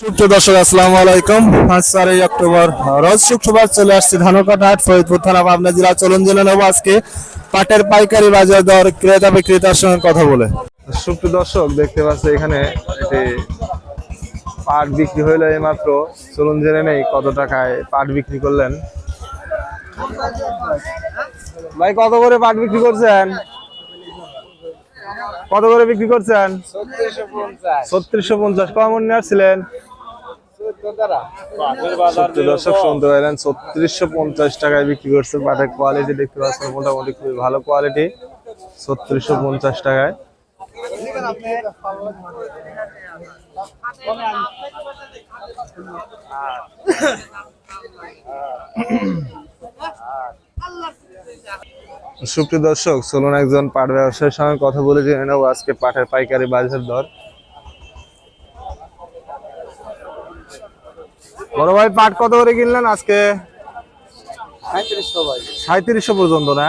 সুপ্রিয় দর্শক আসসালামু আলাইকুম। আজ চারই অক্টোবর রোজ শুক্রবার চলে আসছে ধানকাটা হাট ফরিদপুর থানা পাবনা জেলা। চলুন জেনে নেব আজকে পাটের পাইকারি বাজার দর ক্রেতা বিক্রেতার সঙ্গে কথা বলে। সুপ্রিয় দর্শক দেখতে পাচ্ছি এখানে পাট বিক্রি হইল এইমাত্র। চলুন জেনে নেই কত টাকায় পাট বিক্রি করলেন। ভাই কত করে পাট বিক্রি করছেন? কত করে বিক্রি করছেন? ছত্রিশশো পঞ্চাশ। কমন নিয়ে আসছিলেন? সত্যি পঞ্চাশ টাকায় বিক্রি কোয়ালিটি দেখতে মোটামুটি খুবই ভালো কোয়ালিটি পঞ্চাশ টাকায়। সুপ্রিয় দর্শক, চলুন একজন পাট ব্যবসায়ীর সঙ্গে কথা বলে জেনে নেব আজকে পাটের পাইকারি বাজার দর। বড় ভাই পাট কত করে কিনলেন আজকে? সাঁত্রিশশো পর্যন্ত না?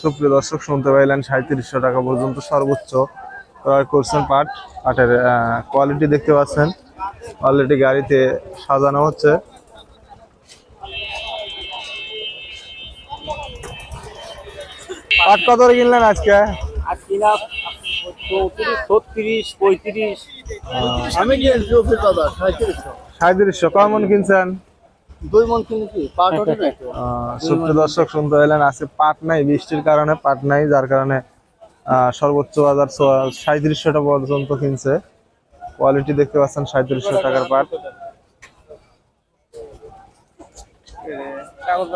সুপ্রিয় দর্শক শুনতে পাইলেন সাঁত্রিশশো টাকা পর্যন্ত সর্বোচ্চ ক্রয় করছেন পাট। পাটের কোয়ালিটি দেখতে পাচ্ছেন। অলরেডি গাড়িতে সাজানো হচ্ছে। পাট কত করে কিনলেন আজকে? চৌত্রিশ ছত্রিশ পঁয়ত্রিশ। আমি কিনেছি দাদা সাঁত্রিশশো সাঁত্রিশশো কেমন কিনছেন? দুই মন কিনেছি পাট ওঠে দর্শক শুনতে পেলেন আজকে পাট নাই বৃষ্টির কারণে পাট নাই যার কারণে আহ, সর্বোচ্চ বাজার সাঁত্রিশশো টাকা পর্যন্ত কিনছে। কোয়ালিটি দেখতে পাচ্ছেন সাঁত্রিশশো টাকার পাট। কাগজ